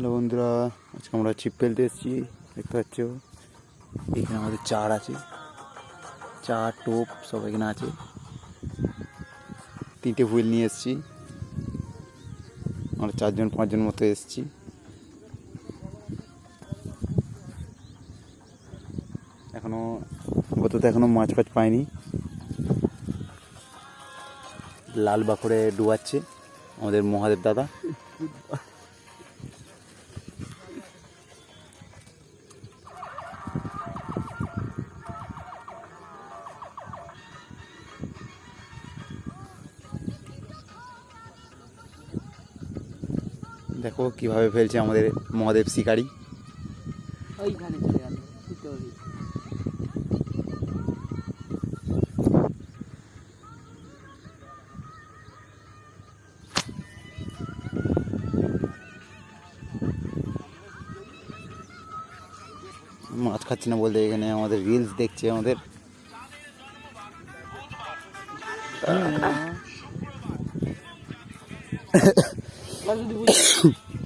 Hello বন্ধুরা, আজকে আমরা ছিপ ফেলতে এসেছি, দেখতে পাচ্ছ? এখানে আমাদের চার আছে। চার, টোপ, সব এখানে আছে। তিনটে হুইল নিয়ে এসেছি। আমরা চারজন, পাঁচজন মতো এসেছি। এখনও, আপাতত এখনও মাছ ফাছ পাইনি। লাল বাঁকুড়ে ডুবাচ্ছে আমাদের মহাদেব দাদা। দেখো কীভাবে ফেলছে আমাদের মহাদেব শিকারি। ওইখানে চলে গেল মাছ খাচ্ছি না বলতে এখানে আমাদের রিলস দেখছে আমাদের। Faz o dibuixo.